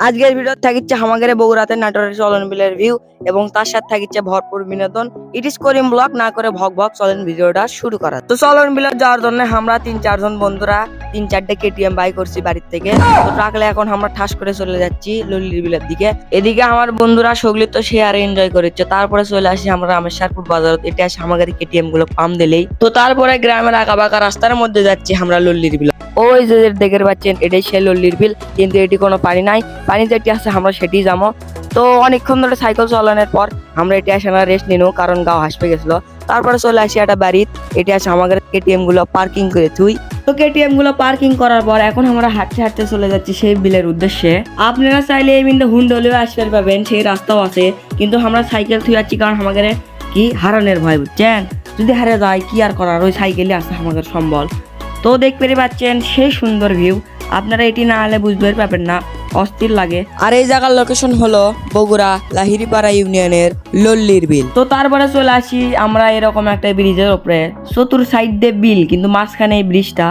আজকের ভিডিও থাকিচ্ছে আমাদের বগুড়াতে নাটোরের চলন বিলের ভিউ এবং তার সাথে থাকিচ্ছে ভরপুর বিনোদন। ইট ইস করিম ব্লগ না করে ভক ভক চলন ভিডিওটা শুরু করা তো চলন বিলে যাওয়ার জন্য আমরা তিন চারজন বন্ধুরা তিন চারটে কেটিএম বাই করছি বাড়ির থেকে। তো ট্রাকলে এখন আমরা ঠাস করে চলে যাচ্ছি লল্লির বিলের দিকে। এদিকে আমার বন্ধুরা সগলি তো সে আর এনজয় করেছে। তারপরে চলে আসি আমরা রামেশ্বরপুর বাজার। এটা আসে আমাদের কেটিএমগুলো পাম দিলেই। তো তারপরে গ্রামের আঁকা বাঁকা রাস্তার মধ্যে যাচ্ছি আমরা লল্লির বিল। ওই যে দেখতে পাচ্ছেন এটাই সে লল্লির বিল কিন্তু এটি কোনো পানি নাই। পানি যেটি আছে, আমরা সেটি যাব। তো অনেকক্ষণ ধরে সাইকেল চালানোর পর আমরা এটি আসে রেস্ট নিনু, কারণ গাও হাসপে গেছিল। তারপরে চলে আসি একটা বাড়ির এটি আছে আমাদের কেটিএমগুলো পার্কিং করে তুই তো কেটিএমগুলো পার্কিং করার পর এখন আমরা হাঁটতে হাঁটতে চলে যাচ্ছি সেই বিলের উদ্দেশ্যে। আপনারা চাইলে এই বিন্দু হুন্ডলেও আসতে পাবেন সেই রাস্তাও আছে। কিন্তু আমরা সাইকেল থুই যাচ্ছি কারণ আমাদের কি হারানোর ভয়, বুঝছেন? যদি হারে যায়, কি আর করার? ওই সাইকেলই আছে আমাদের সম্বল। তো দেখতে পাচ্ছেন সেই সুন্দর ভিউ আপনারা এটি না হলে বুঝতে পারবেন না অস্থির লাগে। আর এই জায়গার লোকেশন হলো বগুড়া লাহিরিপাড়া ইউনিয়নের লল্লির বিল। তো তারপরে চলে আসি আমরা এরকম একটা ব্রিজের উপরে। চতুর সাইড দিয়ে বিল কিন্তু মাঝখানে এই ব্রিজটা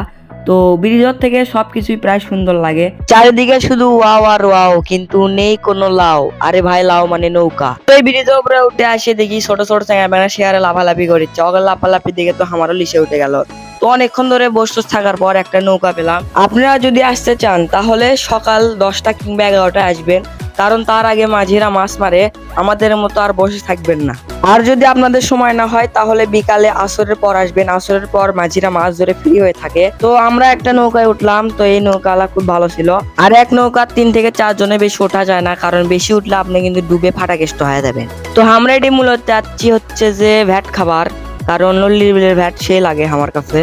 তো ব্রিজের থেকে সবকিছুই প্রায় সুন্দর লাগে। চারিদিকে শুধু ওয়াও আর ওয়াও কিন্তু নেই কোনো লাও আরে ভাই লাও মানে নৌকা। তো এই ব্রিজের উপরে উঠে আসে দেখি ছোট ছোট চ্যাঙা ব্যাঙা শেয়ারে লাফালাফি করেছে অগল লাফালাফি দেখে তো আমারও লিসে উঠে গেল। তো অনেকক্ষণ ধরে বসে থাকার পর একটা নৌকা পেলাম। আপনারা যদি আসতে চান, তাহলে সকাল দশটা কিংবা এগারোটায় আসবেন। কারণ তার আগে মাঝিরা মাছ মারে, আমাদের মতো আর বসে থাকবেন না। আর যদি আপনাদের সময় না হয়, তাহলে বিকালে আসরের পর আসবেন। আসরের পর মাঝিরা মাছ ধরে ফ্রি হয়ে থাকে। তো আমরা একটা নৌকায় উঠলাম, তো এই নৌকালা খুব ভালো ছিল। আর এক নৌকার তিন থেকে চার জনে বেশি ওঠা যায় না, কারণ বেশি উঠলে আপনি কিন্তু ডুবে ফাটাকেষ্ট হয়ে যাবেন। তো আমরা এটি মূলত যাচ্ছি হচ্ছে যে ভ্যাট খাবার। কারণ বিলের ভ্যাট সে লাগে আমার কাছে।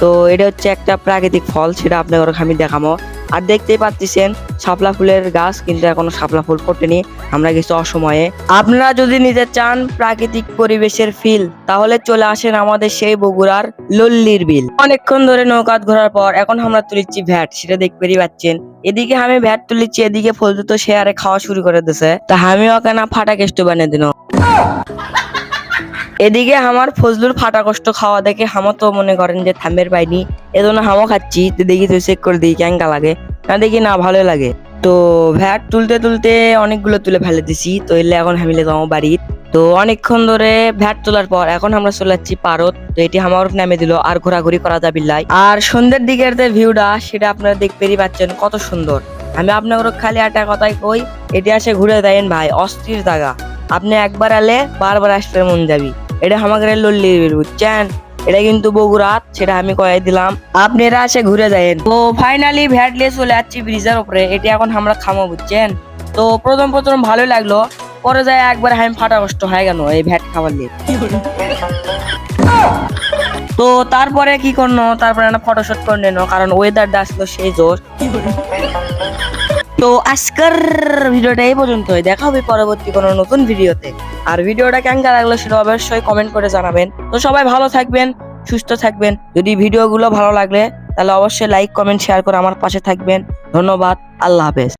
তো এটা হচ্ছে একটা প্রাকৃতিক ফল, সেটা আপনাদের আমি দেখাবো। আর দেখতেই পাচ্ছেন, শাপলা ফুলের গাছ, কিন্তু এখনও শাপলা ফুল ফোটেনি। আমরা গেছি অসময়ে। আপনারা যদি নিতে চান প্রাকৃতিক পরিবেশের ফিল, তাহলে চলে আসেন আমাদের সেই বগুড়ার লল্লির বিল। অনেকক্ষণ ধরে নৌকাত ঘোরার পর এখন আমরা তুলিচ্ছি ভ্যাট, সেটা দেখতেই পাচ্ছেন। এদিকে আমি ভ্যাট তুলিচ্ছি এদিকে ফলতু তো শেয়ারে খাওয়া শুরু করে দিছে। তা আমি ওকে না ফাটা কেষ্ট বানিয়ে দিন? এদিকে আমার ফজলুর ফাটা কষ্ট খাওয়া দেখে হামো তো মনে করেন যে থামের পাইনি। এজন্য হামো খাচ্ছি দেখি তুই চেক করে দিই ক্যাঙ্গা লাগে। না দেখি না ভালো লাগে। তো ভ্যাট তুলতে তুলতে অনেকগুলো তুলে ফেলে দিছি, তো এলে এখন হামিলে যাব বাড়ির। তো অনেকক্ষণ ধরে ভ্যাট তোলার পর এখন আমরা চলে যাচ্ছি পারত, তো এটি আমার নামে দিল, আর ঘোরাঘুরি করা যাবে লাই আর সন্ধ্যের দিকের যে ভিউটা, সেটা আপনারা দেখতেই পাচ্ছেন কত সুন্দর। আমি আপনার খালি একটা কথাই কই, এটি আসে ঘুরে দেন ভাই, অস্থির জায়গা। আপনি একবার এলে বারবার আসতে মন যাবি। এটা আমাদের লল্লি বুঝছেন? এটা কিন্তু বগুড়াত সেটা আমি কয়ে দিলাম। আপনারা আসে ঘুরে যায়েন। তো ফাইনালি ভ্যাট নিয়ে চলে যাচ্ছি ব্রিজের উপরে, এটি এখন আমরা খামো, বুঝছেন? তো প্রথম প্রথম ভালো লাগল, পরে যায় একবার আমি ফাটা কষ্ট হয়ে গেল এই ভ্যাট খাবার দিয়ে তো তারপরে কি করল তারপরে একটা ফটোশুট করে নিল কারণ ওয়েদারটা আসলো সেই জোর তো আজকের ভিডিওটা এই পর্যন্তই। দেখা হবে পরবর্তী কোনো নতুন ভিডিওতে। আর ভিডিওটা কেমন লাগল সেটা অবশ্যই কমেন্ট করে জানাবেন। তো সবাই ভালো থাকবেন, সুস্থ থাকবেন। যদি ভিডিওগুলো ভালো লাগলে তাহলে অবশ্যই লাইক কমেন্ট শেয়ার করে আমার পাশে থাকবেন। ধন্যবাদ, আল্লাহ হাফেজ।